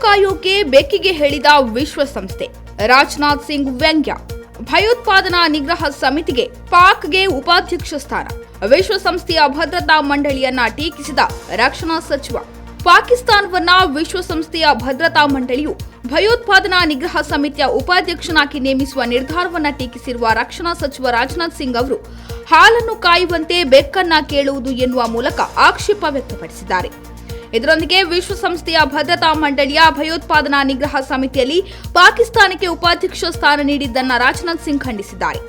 ಕಾಯೋಕೆ ಬೆಕ್ಕಿಗೆ ಹೇಳಿದ ವಿಶ್ವಸಂಸ್ಥೆ. ರಾಜನಾಥ್ ಸಿಂಗ್ ವ್ಯಂಗ್ಯ. ಭಯೋತ್ಪಾದನಾ ನಿಗ್ರಹ ಸಮಿತಿಗೆ ಪಾಕ್ಗೆ ಉಪಾಧ್ಯಕ್ಷ ಸ್ಥಾನ. ವಿಶ್ವಸಂಸ್ಥೆಯ ಭದ್ರತಾ ಮಂಡಳಿಯನ್ನ ಟೀಕಿಸಿದ ರಕ್ಷಣಾ ಸಚಿವ. ಪಾಕಿಸ್ತಾನವನ್ನ ವಿಶ್ವಸಂಸ್ಥೆಯ ಭದ್ರತಾ ಮಂಡಳಿಯು ಭಯೋತ್ಪಾದನಾ ನಿಗ್ರಹ ಸಮಿತಿಯ ಉಪಾಧ್ಯಕ್ಷನಾಗಿ ನೇಮಿಸುವ ನಿರ್ಧಾರವನ್ನ ಟೀಕಿಸಿರುವ ರಕ್ಷಣಾ ಸಚಿವ ರಾಜನಾಥ್ ಸಿಂಗ್ ಅವರು ಹಾಲನ್ನು ಕಾಯುವಂತೆ ಬೆಕ್ಕನ್ನ ಕೇಳುವುದು ಎನ್ನುವ ಮೂಲಕ ಆಕ್ಷೇಪ ವ್ಯಕ್ತಪಡಿಸಿದ್ದಾರೆ. ಇದರೊಂದಿಗೆ ವಿಶ್ವಸಂಸ್ಥೆಯ ಭದ್ರತಾ ಮಂಡಳಿಯ ಭಯೋತ್ಪಾದನಾ ನಿಗ್ರಹ ಸಮಿತಿಯಲ್ಲಿ ಪಾಕಿಸ್ತಾನಕ್ಕೆ ಉಪಾಧ್ಯಕ್ಷ ಸ್ಥಾನ ನೀಡಿದ್ದನ್ನ ರಾಜನಾಥ್ ಸಿಂಗ್ ಖಂಡಿಸಿದ್ದಾರೆ.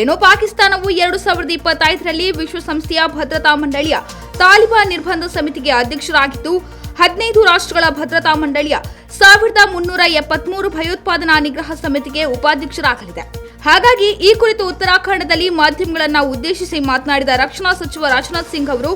ಇನ್ನು ಪಾಕಿಸ್ತಾನವು ಎರಡು ಸಾವಿರದ ಇಪ್ಪತ್ತೈದರಲ್ಲಿ ವಿಶ್ವಸಂಸ್ಥೆಯ ಭದ್ರತಾ ಮಂಡಳಿಯ ತಾಲಿಬಾನ್ ನಿರ್ಬಂಧ ಸಮಿತಿಗೆ ಅಧ್ಯಕ್ಷರಾಗಿದ್ದು, ಹದಿನೈದು ರಾಷ್ಟ್ರಗಳ ಭದ್ರತಾ ಮಂಡಳಿಯ ಸಾವಿರದ ಮುನ್ನೂರ ಎಪ್ಪತ್ಮೂರು ಭಯೋತ್ಪಾದನಾ ನಿಗ್ರಹ ಸಮಿತಿಗೆ ಉಪಾಧ್ಯಕ್ಷರಾಗಲಿದೆ. ಹಾಗಾಗಿ ಈ ಕುರಿತು ಉತ್ತರಾಖಂಡದಲ್ಲಿ ಮಾಧ್ಯಮಗಳನ್ನು ಉದ್ದೇಶಿಸಿ ಮಾತನಾಡಿದ ರಕ್ಷಣಾ ಸಚಿವ ರಾಜನಾಥ್ ಸಿಂಗ್ ಅವರು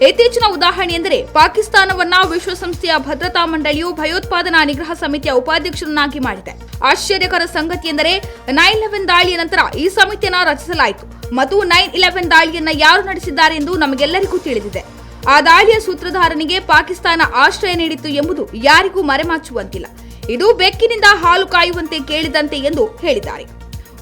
ಇತ್ತೀಚಿನ ಉದಾಹರಣೆ ಎಂದರೆ ಪಾಕಿಸ್ತಾನವನ್ನ ವಿಶ್ವಸಂಸ್ಥೆಯ ಭದ್ರತಾ ಮಂಡಳಿಯು ಭಯೋತ್ಪಾದನಾ ನಿಗ್ರಹ ಸಮಿತಿಯ ಉಪಾಧ್ಯಕ್ಷರನ್ನಾಗಿ ಮಾಡಿದೆ. ಆಶ್ಚರ್ಯಕರ ಸಂಗತಿ ಎಂದರೆ ನೈನ್ ಇಲೆವೆನ್ ದಾಳಿಯ ನಂತರ ಈ ಸಮಿತಿಯನ್ನ ರಚಿಸಲಾಯಿತು. ಮತ್ತು ನೈನ್ ಇಲೆವೆನ್ ದಾಳಿಯನ್ನ ಯಾರು ನಡೆಸಿದ್ದಾರೆ ಎಂದು ನಮಗೆಲ್ಲರಿಗೂ ತಿಳಿದಿದೆ. ಆ ದಾಳಿಯ ಸೂತ್ರಧಾರನಿಗೆ ಪಾಕಿಸ್ತಾನ ಆಶ್ರಯ ನೀಡಿತ್ತು ಎಂಬುದು ಯಾರಿಗೂ ಮರೆಮಾಚುವಂತಿಲ್ಲ. ಇದು ಬೆಕ್ಕಿನಿಂದ ಹಾಲು ಕಾಯುವಂತೆ ಕೇಳಿದಂತೆ ಎಂದು ಹೇಳಿದ್ದಾರೆ.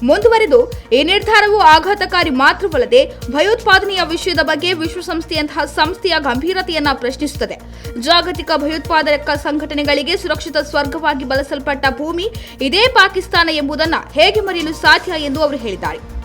ಮುಂದುವರೆದು, ಈ ನಿರ್ಧಾರವು ಆಘಾತಕಾರಿ ಮಾತ್ರವಲ್ಲದೆ ಭಯೋತ್ಪಾದನೆಯ ವಿಷಯದ ಬಗ್ಗೆ ವಿಶ್ವಸಂಸ್ಥೆಯಂತಹ ಸಂಸ್ಥೆಯ ಗಂಭೀರತೆಯನ್ನ ಪ್ರಶ್ನಿಸುತ್ತದೆ. ಜಾಗತಿಕ ಭಯೋತ್ಪಾದಕ ಸಂಘಟನೆಗಳಿಗೆ ಸುರಕ್ಷಿತ ಸ್ವರ್ಗವಾಗಿ ಬಳಸಲ್ಪಟ್ಟ ಭೂಮಿ ಇದೇ ಪಾಕಿಸ್ತಾನ ಎಂಬುದನ್ನು ಹೇಗೆ ಮರೆಯಲು ಸಾಧ್ಯ ಎಂದು ಅವರು ಹೇಳಿದ್ದಾರೆ.